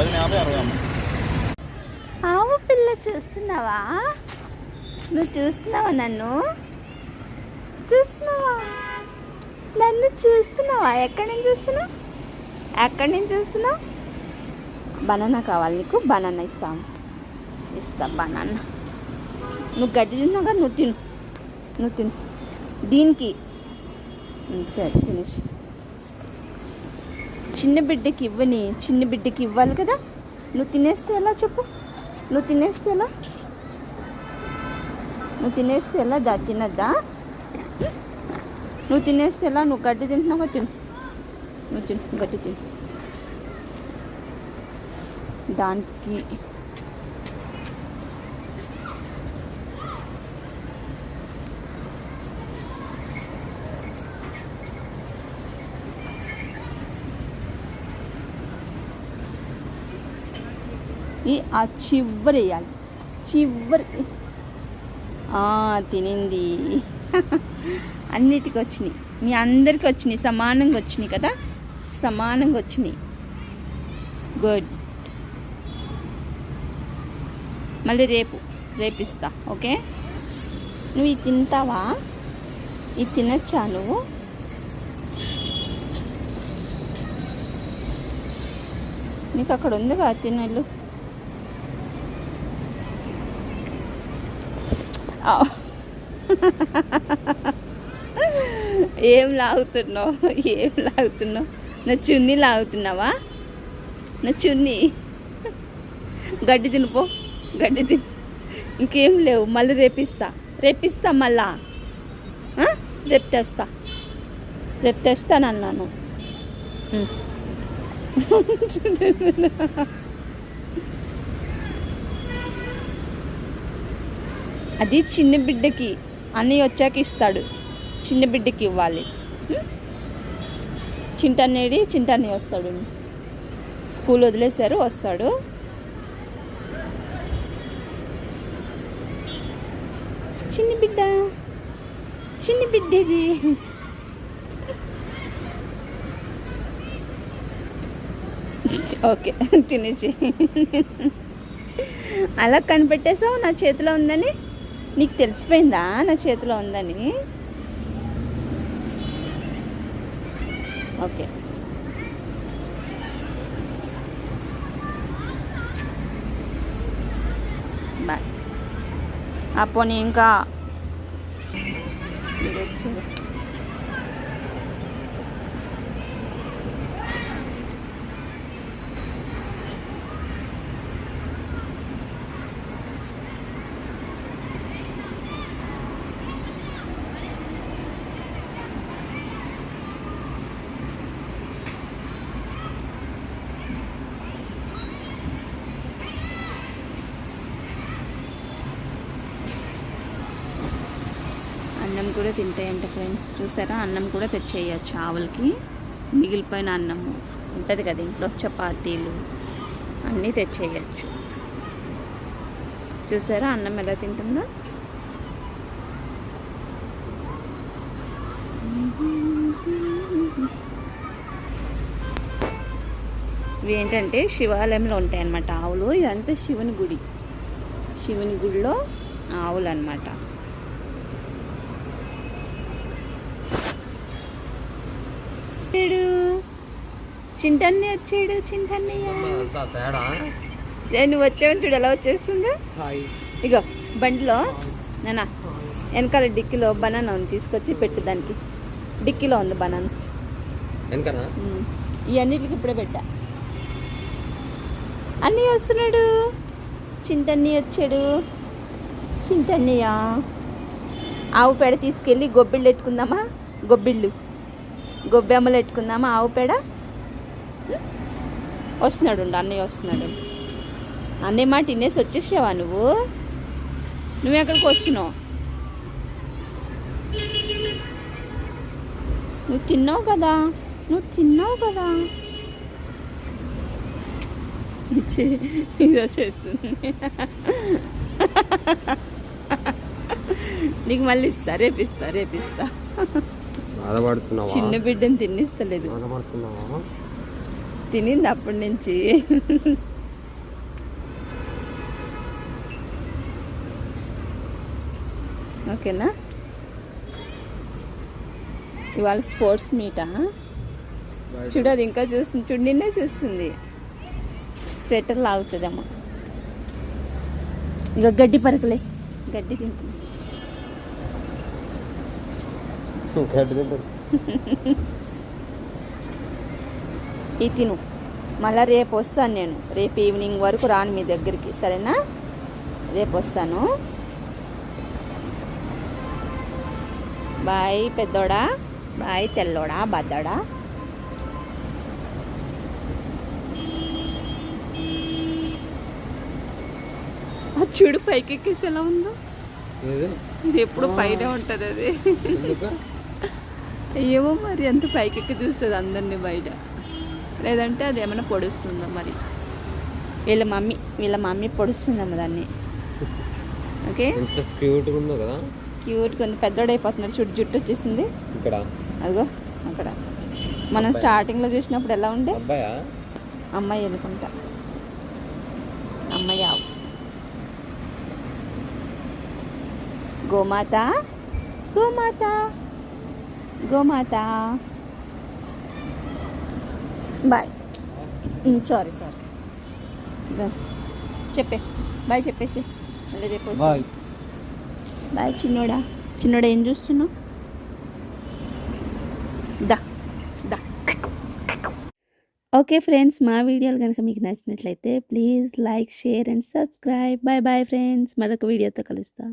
Dozen యాభై అరవై అమ్మ. ఆవు పిల్ల చూస్తున్నావా? నువ్వు చూస్తున్నావా నన్ను? చూస్తున్నావా? నన్ను చూస్తున్నావా? ఎక్కడి నుంచి చూస్తున్నావు? ఎక్కడి నుంచి చూస్తున్నావు? బనానా కావాలి నీకు బనానా ఇస్తాం. ఇస్తా బనానా. నువ్వు గడ్డి తిన్నావు కదా నువ్వు తిను. నువ్వు తిను. దీనికి. సరే తినేసి. చిన్న బిడ్డకి ఇవ్వని చిన్న బిడ్డకి ఇవ్వాలి కదా? నువ్వు తినేస్తే ఎలా చెప్పు? నువ్వు తినేస్తే ఎలా? నువ్వు తినేస్తే ఎలా దా తినద్దా? నువ్వు తినేస్తే ఎలా? నువ్వు గడ్డి తింటున్నావా? తిను. నువ్వు తిను గడ్డి తిను. దానికి ఈ ఆ చివరి వేయాలి. చివరి. తినింది. అన్నిటికి వచ్చినాయి. మీ అందరికి వచ్చినాయి. సమానంగా వచ్చినాయి కదా? సమానంగా వచ్చినాయి. గుడ్ మళ్ళీ రేపు. రేపిస్తా ఓకే? నువ్వు ఇది తింటావా? ఇది తినచ్చా నువ్వు? నీకు అక్కడ ఉంది కదా తినళ్ళు? ఏం లాగుతున్నావు? ఏం లాగుతున్నావు? నా చున్నీ లాగుతున్నావా? నా చున్నీ. గడ్డి తినిపో గడ్డి తిని. ఇంకేం లేవు మళ్ళీ రేపిస్తా. రేపిస్తా మళ్ళా. రేపు తెస్తా రేపు తెస్తానన్నాను అది చిన్న బిడ్డకి అన్ని వచ్చాక ఇస్తాడు. చిన్న బిడ్డకి ఇవ్వాలి. చింటనేడి చింటని వస్తాడు. స్కూల్ వదిలేశారు వస్తాడు. చిన్న బిడ్డ చిన్న బిడ్డది. ఓకే తినేసి. అలా కనిపెట్టేసావు నా చేతిలో ఉందని? నీకు తెలిసిపోయిందా నా చేతిలో ఉందని? ఓకే. బాయ్. ఆ పోనీ ఇంకా. అన్నం కూడా తింటాయంట ఫ్రెండ్స్ చూసారా? అన్నం కూడా తెచ్చేయచ్చు ఆవులకి. మిగిలిపోయిన అన్నము ఉంటుంది కదా ఇంట్లో చపాతీలు అన్నీ తెచ్చేయచ్చు. చూసారా? అన్నం ఎలా తింటుందో? ఇవి ఏంటంటే శివాలయంలో ఉంటాయి అన్నమాట ఆవులు. ఇదంతా శివుని గుడి. శివుని గుడిలో ఆవులు అన్నమాట వచ్చాడు. చింటన్ని వచ్చాడు ఏ, నువ్వు వచ్చావని చూడు ఎలా వచ్చేస్తుందో. ఇగో బండిలో నాన్న వెనకాల డిక్కీలో బనానా ఉంది తీసుకొచ్చి పెట్టు దానికి. డిక్కీలో ఉంది బనానా. అన్నిటికి ఇప్పుడే పెట్టా. అన్నీ వస్తున్నాడు. చింటన్ని వచ్చాడు. చింటన్నయ్య ఆవు పేడ తీసుకెళ్ళి గొబ్బిళ్ళు పెట్టుకుందామా గొబ్బిళ్ళు. గొబ్బెమ్మలు పెట్టుకుందామా? ఆవు పేడ? వస్తున్నాడు అన్నయ్య వస్తున్నాడు. అన్నయ్య మాట తినేసి వచ్చేసావా నువ్వు? నువ్వు ఎక్కడికి వస్తున్నావు? నువ్వు తిన్నావు కదా? నువ్వు తిన్నావు కదా? ఇదో చేస్తుంది. నీకు మళ్ళీ ఇస్తా రేపిస్తా రేపిస్తా. బాధపడుతున్నావా? చిన్న బిడ్డను తినేస్తలేదు. బాధపడుతున్నావా? తినింది అప్పటి నుంచి. ఓకేనా? ఇవాళ స్పోర్ట్స్ మీటా? చూడు అది ఇంకా చూస్తుంది. చూడు నిన్నే చూస్తుంది. స్వెటర్ లాగుతుందమ్మా ఇంకా గడ్డి పరకలే. గడ్డి తింటుంది. ఈ తిను. మళ్ళీ రేపు వస్తాను నేను. రేపు ఈవినింగ్ వరకు రాను మీ దగ్గరికి. సరేనా? రేపు వస్తాను. బాయ్ పెద్దోడా. బాయ్ తెల్లోడా బద్దోడా. ఆ చూడు పైకి ఎక్కేసి ఎలా ఉందో? ఇది ఎప్పుడు పైన ఉంటుంది అది? ఏమో మరి అంత పైకి ఎక్కి చూస్తుంది అందరినీ బయట. లేదంటే అది ఏమైనా పొడుస్తుందో మరి? వీళ్ళ మమ్మీ వీళ్ళ మమ్మీ పొడుస్తుందమ్మ దాన్ని. ఓకే? ఎంత క్యూట్గా ఉందో కదా. క్యూట్ కొంచెం పెద్దోడైపోతున్నాడు చుట్టు జుట్టు వచ్చేసింది. ఇక్కడ. అదిగో అక్కడ. మనం స్టార్టింగ్లో చూసినప్పుడు ఎలా ఉండే? అబ్బాయా? అమ్మాయి అనుకుంటా అమ్మాయి ఆవు. గోమాత గోమాత. గోమాత బాయ్ సారీ సారీ చెప్పే. బాయ్ చెప్పేసి. మళ్ళీ రేపు. బాయ్ బాయ్ చిన్నోడా. చిన్నోడా ఏం చూస్తున్నావు? దా. దా. ఓకే ఫ్రెండ్స్ మా వీడియోలు కనుక మీకు నచ్చినట్లయితే please like share and subscribe bye bye friends మరొక వీడియోతో కలుస్తా.